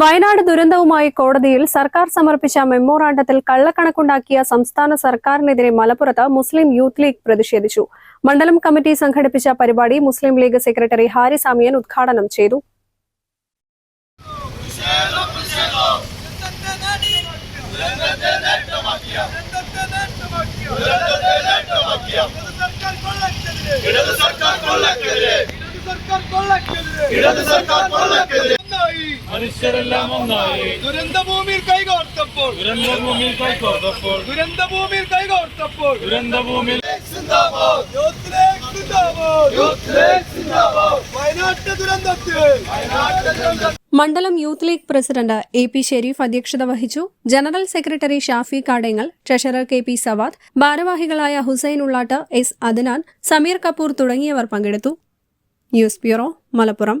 വയനാട് ദുരന്തവുമായി കോടതിയിൽ സർക്കാർ സമർപ്പിച്ച മെമ്മോറാണ്ടത്തിൽ കള്ളക്കണക്കുണ്ടാക്കിയ സംസ്ഥാന സർക്കാരിനെതിരെ മലപ്പുറത്ത് മുസ്ലിം യൂത്ത് ലീഗ് പ്രതിഷേധിച്ചു. മണ്ഡലം കമ്മിറ്റി സംഘടിപ്പിച്ച പരിപാടി മുസ്ലിം ലീഗ് സെക്രട്ടറി ഹാരി സാമിയൻ ഉദ്ഘാടനം ചെയ്തു. ഇടത് സർക്കാർ കൊള്ളക്കെതിരെ. ഇടത് സർക്കാർ കൊള്ളക്കെതിരെ. മനുഷ്യരെല്ലാം ഒന്നായി. ദുരന്തഭൂമിയിൽ കൈകോർത്തപ്പോൾ. ദുരന്തഭൂമിയിൽ കൈകോർത്തപ്പോൾ. ദുരന്തഭൂമിയിൽ കൈകോർത്തപ്പോൾ. ദുരന്തഭൂമിയിൽ മണ്ഡലം youth league president A P Sharif അധ്യക്ഷത വഹിച്ചു. General secretary Shafi Kadengal treasurer K P Sawad ഭാരവാഹികളായ ഹുസൈൻ ഉള്ളാട്ട് എസ് അദ്നാൻ സമീർ കപൂർ തുടങ്ങിയവർ പങ്കെടുത്തു. News bureau Malappuram.